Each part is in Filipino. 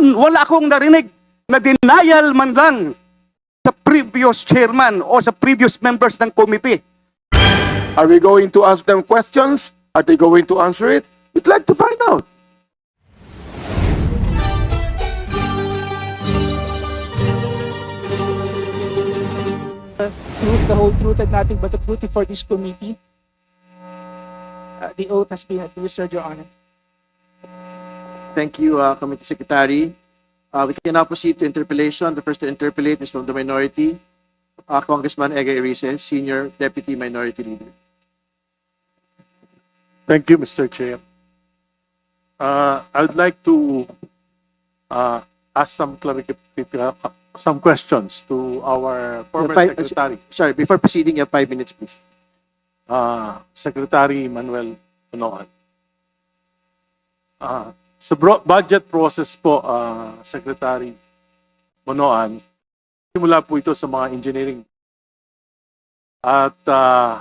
wala akong narinig na denial man lang sa previous chairman o sa previous members ng committee. Are we going to ask them questions? Are they going to answer it? We'd like to find out. truth, the whole truth, and nothing but the truth for this committee. Uh, the oath has been administered, Your Honor. Thank you, uh, Committee Secretary. Uh, we can now proceed to interpellation. The first to interpellate is from the minority, uh, Congressman Ega Erice, Senior Deputy Minority Leader. Thank you, Mr. Chair. Uh, I would like to uh, ask some clarification, some questions to our former Five- Secretary, Sorry, before proceeding, you have five minutes, please. uh, Secretary Manuel Punoan. Uh, sa budget process po, uh, Secretary Punoan, simula po ito sa mga engineering. At uh,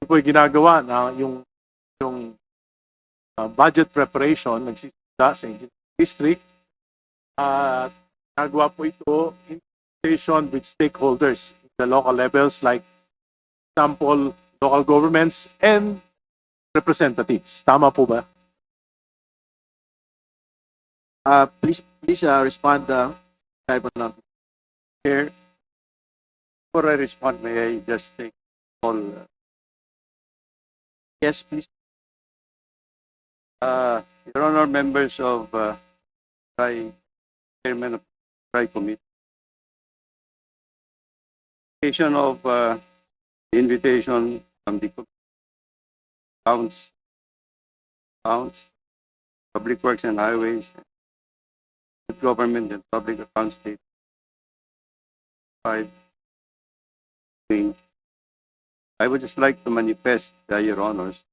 ito po ginagawa na yung yung uh, budget preparation nagsisimula sa engineering district at nagawa po ito in consultation with stakeholders in the local levels like example local governments and representatives. Tama po ba? Uh, please, please uh, respond, uh, Bonan. Chair, before I respond, may I just take all, Yes, please. uh, Your Honor, members of, uh, Tri, Chairman of Tri Committee. Of, uh, the invitation from the co- Counts, Counts, Public Works and Highways, Government and Public Accounts State. Five. I would just like to manifest, uh, Your Honors,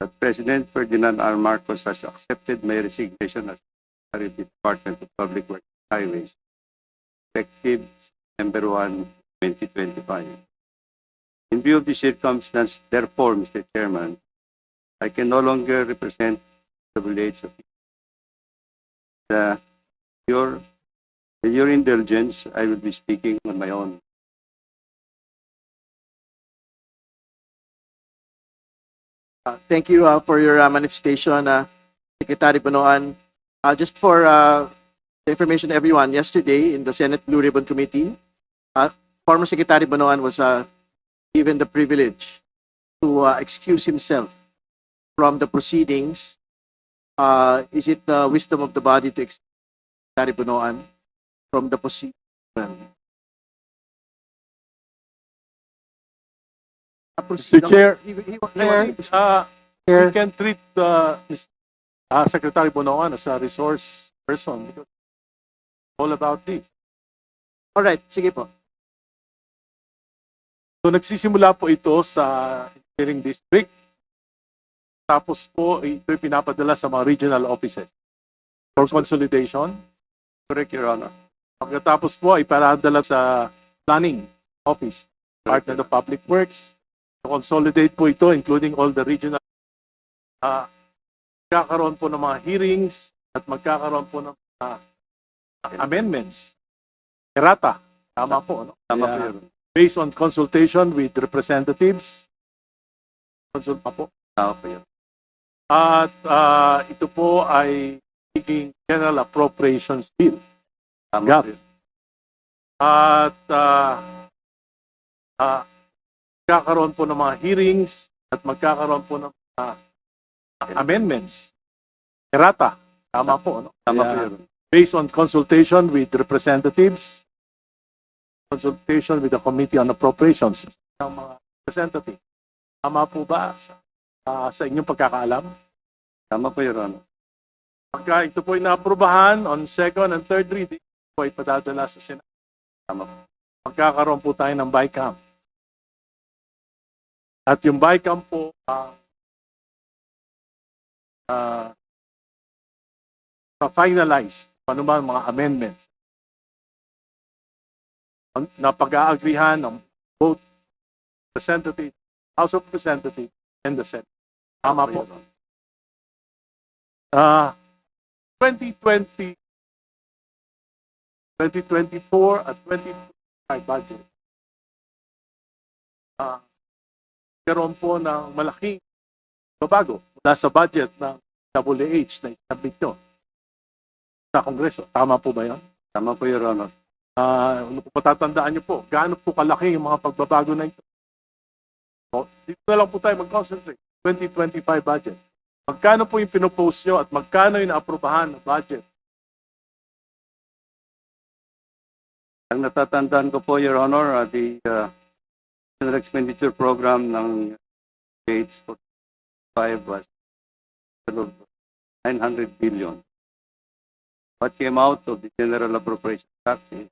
that President Ferdinand R. Marcos has accepted my resignation as Secretary of the Department of Public Works and Highways, effective September 1, 2025. In view of the circumstance, therefore, Mr. Chairman, I can no longer represent the village of the, your, your indulgence, I will be speaking on my own. Uh, thank you uh, for your uh, manifestation, uh, Secretary Bonoan. Uh, just for uh, the information everyone, yesterday in the Senate Blue Ribbon Committee, uh, former Secretary Bonoan was uh, given the privilege to uh, excuse himself from the proceedings. Uh, is it the wisdom of the body to excuse Secretary Bonoan from the proceedings? Mr. Chair, He- he- he uh, we can treat uh, Ms. uh, Secretary Bonoan as a resource person because all about this. All right, sige po. So nagsisimula po ito sa engineering district. Tapos po ito pinapadala sa mga regional offices for consolidation. Correct, Your Honor. Pagkatapos po ay paradala sa planning office, Department of Public Works. To consolidate po ito including all the regional uh, magkakaroon po ng mga hearings at magkakaroon po ng mga amendments. Errata. Tama po. No? Tama po, Your Honor. based on consultation with representatives. Consult pa po. Tama po, Your Honor. At ah, ito po ay magiging General Appropriations Bill. Tama Gap. po. At ah, ah, magkakaroon po ng mga hearings at magkakaroon po ng mga amendments. Errata. Tama po. No? Tama po, Kaya, Your Honor. based on consultation with representatives, consultation with the Committee on Appropriations ng mga representatives. Tama po ba sa, ah, sa inyong pagkakaalam? Tama po, Your Honor. Pagka ito po ay naaprubahan on second and third reading, ito po ay padadala sa Senado. Magkakaroon po tayo ng BICAM. At yung BICAM po, ang uh, finalize ano man mga amendments na pag-aagrihan ng both representative, House of Representatives and the Senate. Tama po. Your Honor. Ah, 2020, 2024 at 2025 budget, ah, karoon po ng malaking babago mula sa budget ng WH na isabit nyo sa Kongreso. Tama po ba yan? Tama po, Your Honor. Ah, ano po patatandaan niyo po, gaano po kalaki yung mga pagbabago na ito? O, dito na lang po tayo mag-concentrate. 2025 budget. Magkano po yung pinopose nyo at magkano yung naaprubahan na budget? Ang natatandaan ko po, Your Honor, uh, the uh, general expenditure program ng Gates for 5 was 900 billion. What came out of the General Appropriation Act is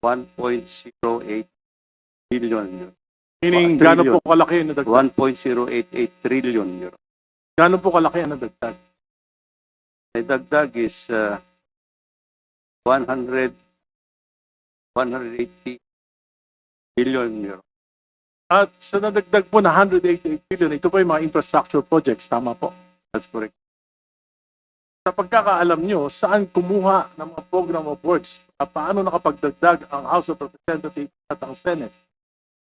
1.08 billion. Meaning, trillion. po kalaki yung nadagdag? 1.088 trillion. Your Gaano po kalaki ang nadagdag? The dagdag is uh, 100, 180 billion euro. At sa nadagdag po na 188 billion, ito po yung mga infrastructure projects. Tama po. That's correct. Sa pagkakaalam nyo, saan kumuha ng mga program of works? At paano nakapagdagdag ang House of Representatives at ang Senate?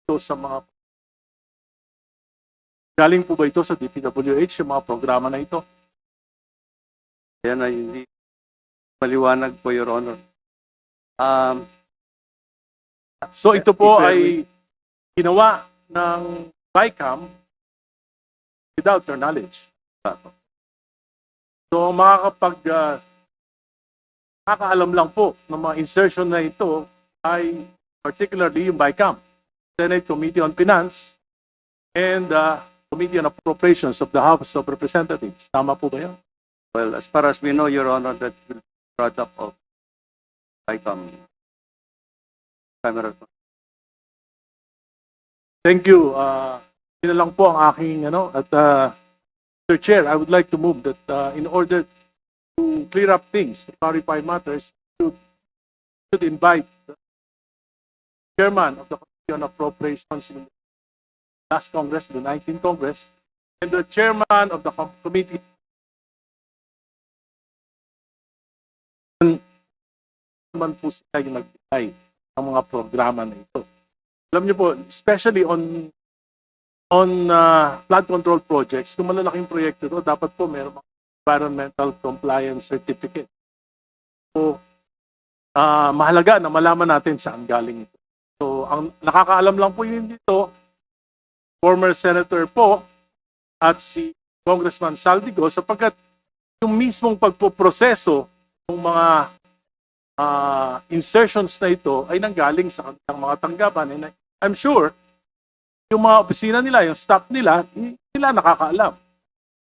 Ito sa mga Galing po ba ito sa DPWH, yung mga programa na ito? Yan ay hindi maliwanag po, Your Honor. Um, So ito po ay ginawa ng BICAM without their knowledge. So makakapag uh, nakakaalam lang po ng mga insertion na ito ay particularly yung BICAM, Senate Committee on Finance and the Committee on Appropriations of the House of Representatives. Tama po ba yan? well, as far as we know, Your Honor, that will be product of ICOM. Camera. Thank you. Uh, yun lang po ang aking ano at uh, Mr. Chair, I would like to move that uh, in order to clear up things, to clarify matters, should should invite the chairman of the Committee on Appropriations in the last Congress, the 19th Congress, and the chairman of the com- committee naman po sila yung nagbigay ng mga programa na ito alam niyo po, especially on on uh, flood control projects, kung malalaking proyekto to, dapat po meron mga environmental compliance certificate. So, ah mahalaga na malaman natin saan galing ito. So, ang nakakaalam lang po yun dito, former senator po at si Congressman Saldigo sapagkat yung mismong pagpoproseso ng mga ah, insertions na ito ay nanggaling sa kanilang mga tanggapan. And I'm sure, yung mga opisina nila, yung staff nila, nila nakakaalam.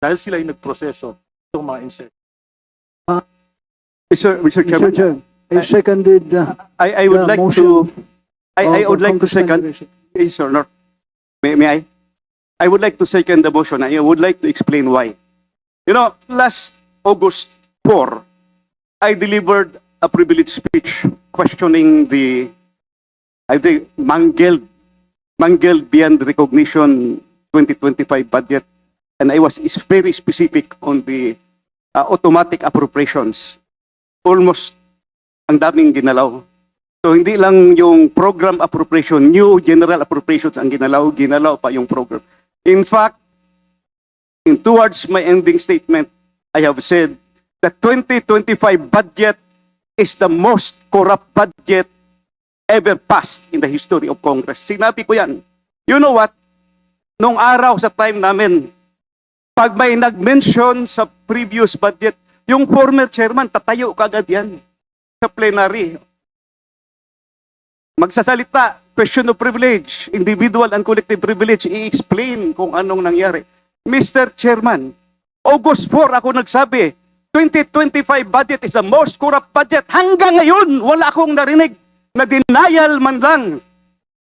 Dahil sila yung nagproseso itong mga insertions. Mr. Mr. Mr. Chairman, Chair, I seconded uh, I, I would the like motion to, I, I would like to second. Yes, Your Honor. May, may I? I would like to second the motion. I would like to explain why. You know, last August 4, I delivered a privileged speech questioning the, I think, mangled, mangled beyond recognition 2025 budget. And I was very specific on the uh, automatic appropriations. Almost ang daming ginalaw. So hindi lang yung program appropriation, new general appropriations ang ginalaw, ginalaw pa yung program. In fact, in towards my ending statement, I have said that 2025 budget is the most corrupt budget ever passed in the history of Congress. Sinabi ko yan. You know what? Nung araw sa time namin, pag may nag-mention sa previous budget, yung former chairman, tatayo kagad yan sa plenary magsasalita, question of privilege, individual and collective privilege, i-explain kung anong nangyari. Mr. Chairman, August 4 ako nagsabi, 2025 budget is the most corrupt budget. Hanggang ngayon, wala akong narinig na denial man lang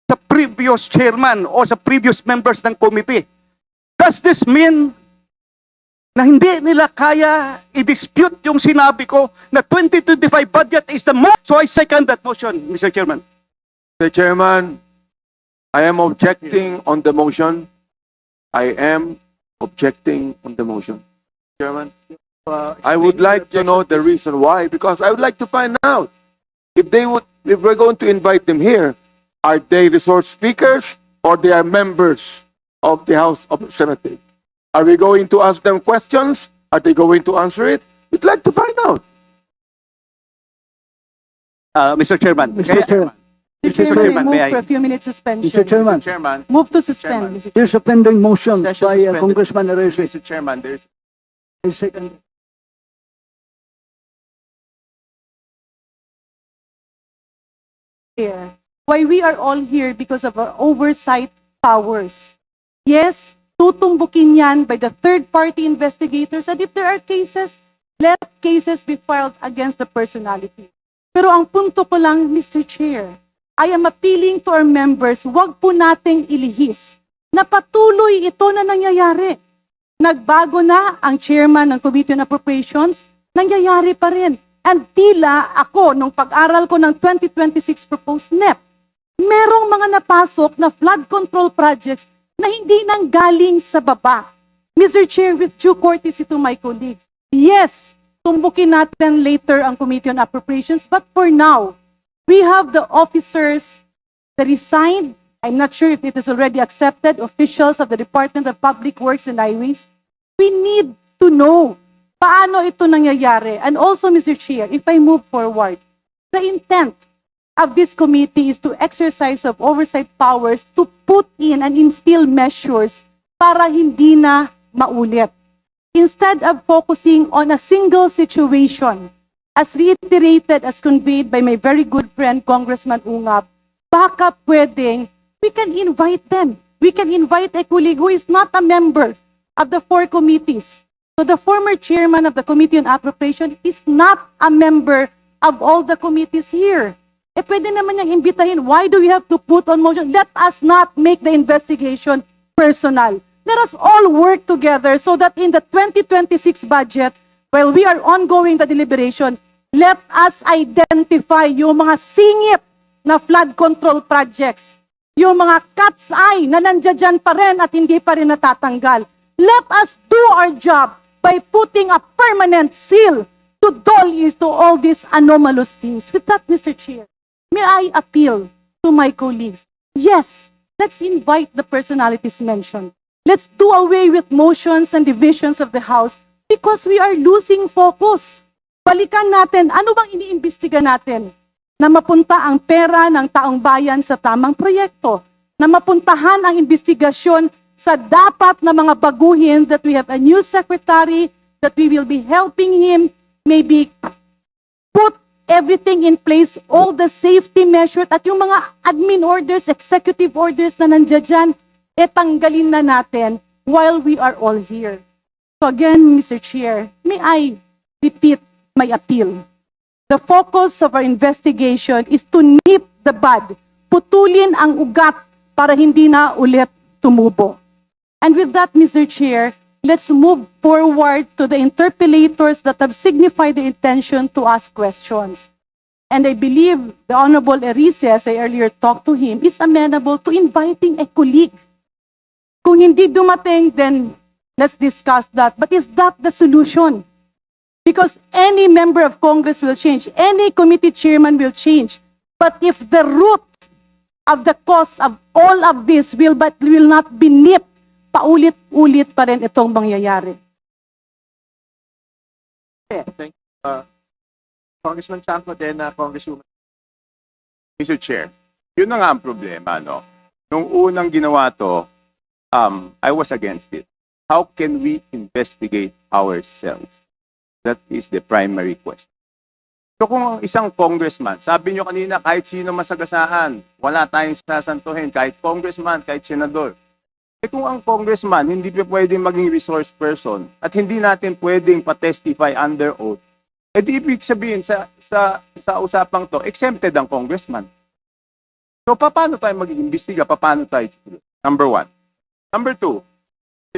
sa previous chairman o sa previous members ng committee. Does this mean na hindi nila kaya i-dispute yung sinabi ko na 2025 budget is the most. So I second that motion, Mr. Chairman. Mr. Chairman, I am objecting on the motion. I am objecting on the motion. Chairman, uh, I would like to know the reason why, because I would like to find out. If they would, if we're going to invite them here, are they resource speakers or they are members of the House of Representatives? Are we going to ask them questions? Are they going to answer it? We'd like to find out. Uh, Mr. Chairman. Mr. kaya- Chair, Mr. Mr. Chairman, Chairman, may move I- for a few minutes suspension. Mr. Chairman, Chairman, Move to suspend, Chairman. Mr. Chair. there's a pending motion by Session uh, suspended. Congressman Arrese. Mr. Chairman, there's I second. here. Why we are all here because of our oversight powers. Yes, tutumbukin yan by the third-party investigators and if there are cases, let cases be filed against the personality. Pero ang punto ko lang, Mr. Chair, I am appealing to our members, wag po nating ilihis na patuloy ito na nangyayari. Nagbago na ang chairman ng Committee on Appropriations, nangyayari pa rin. And tila ako, nung pag-aral ko ng 2026 proposed NEP, merong mga napasok na flood control projects na hindi nang galing sa baba. Mr. Chair, with due courtesy to my colleagues, yes, tumbukin natin later ang Committee on Appropriations, but for now, we have the officers that resigned. I'm not sure if it is already accepted, officials of the Department of Public Works and Highways. We need to know paano ito nangyayari. And also, Mr. Chair, if I move forward, the intent of this committee is to exercise of oversight powers to put in and instill measures para hindi na maulit. Instead of focusing on a single situation, as reiterated, as conveyed by my very good friend, Congressman Ungab, baka pwedeng we can invite them. We can invite a colleague who is not a member of the four committees. So the former chairman of the Committee on Appropriation is not a member of all the committees here. Eh pwede naman niyang imbitahin. Why do we have to put on motion? Let us not make the investigation personal. Let us all work together so that in the 2026 budget, while we are ongoing the deliberation, let us identify yung mga singit na flood control projects yung mga cat's eye na nandiyan pa rin at hindi pa rin natatanggal. Let us do our job by putting a permanent seal to dull is to all these anomalous things. With that, Mr. Chair, may I appeal to my colleagues? Yes, let's invite the personalities mentioned. Let's do away with motions and divisions of the House because we are losing focus. Balikan natin, ano bang iniimbestiga natin? na mapunta ang pera ng taong bayan sa tamang proyekto, na mapuntahan ang investigasyon sa dapat na mga baguhin that we have a new secretary, that we will be helping him maybe put everything in place, all the safety measures at yung mga admin orders, executive orders na nandiyan dyan, e tanggalin na natin while we are all here. So again, Mr. Chair, may I repeat my appeal? The focus of our investigation is to nip the bud, putulin ang ugat para hindi na ulit tumubo. And with that, Mr. Chair, let's move forward to the interpellators that have signified their intention to ask questions. And I believe the Honorable Erice, as I earlier talked to him, is amenable to inviting a colleague. Kung hindi dumating, then let's discuss that. But is that the solution? Because any member of Congress will change, any committee chairman will change. But if the root of the cause of all of this will but will not be nipped, paulit-ulit pa rin itong mangyayari. Thank you. Uh, Congressman Chanco, then uh, Congresswoman. Mr. Chair, yun na nga ang problema, no? Nung unang ginawa to, um, I was against it. How can we investigate ourselves? That is the primary question. So kung ang isang congressman, sabi nyo kanina, kahit sino masagasaan, wala tayong sasantuhin, kahit congressman, kahit senador. Eh kung ang congressman hindi pa pwedeng maging resource person at hindi natin pwedeng pa-testify under oath, eh di ibig sabihin sa, sa, sa usapang to, exempted ang congressman. So, paano tayo mag-iimbestiga? Paano tayo? Number one. Number two.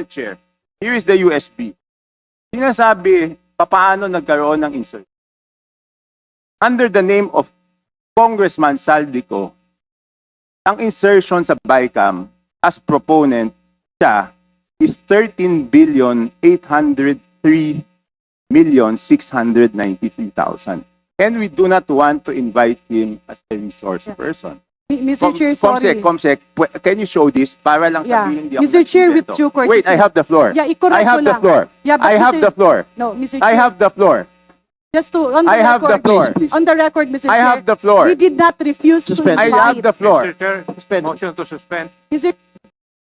Chair, here is the USB. Sinasabi, paano nagkaroon ng insert? Under the name of Congressman Saldico, ang insertion sa BICAM as proponent siya is 13 billion 803 million six hundred ninety-three thousand. And we do not want to invite him as a resource person. Mr. Com- Chair, Comsec, sorry. Comsec, pwe- can you show this para lang Yeah. sabihin hindi ako Mr. Chair, with nag-invento? due Wait, I courtesy. have the floor. Yeah, ikorek I ko have the lang. floor. Yeah, but I have Mr. the floor. No, Mr. I Chair, have the floor. just to, on the I have the record, floor. on the record, Mr. I Chair, have the floor. we did not refuse to Suspend. I invite. have the floor. Mr. Chair, Suspend. motion to suspend. Mr.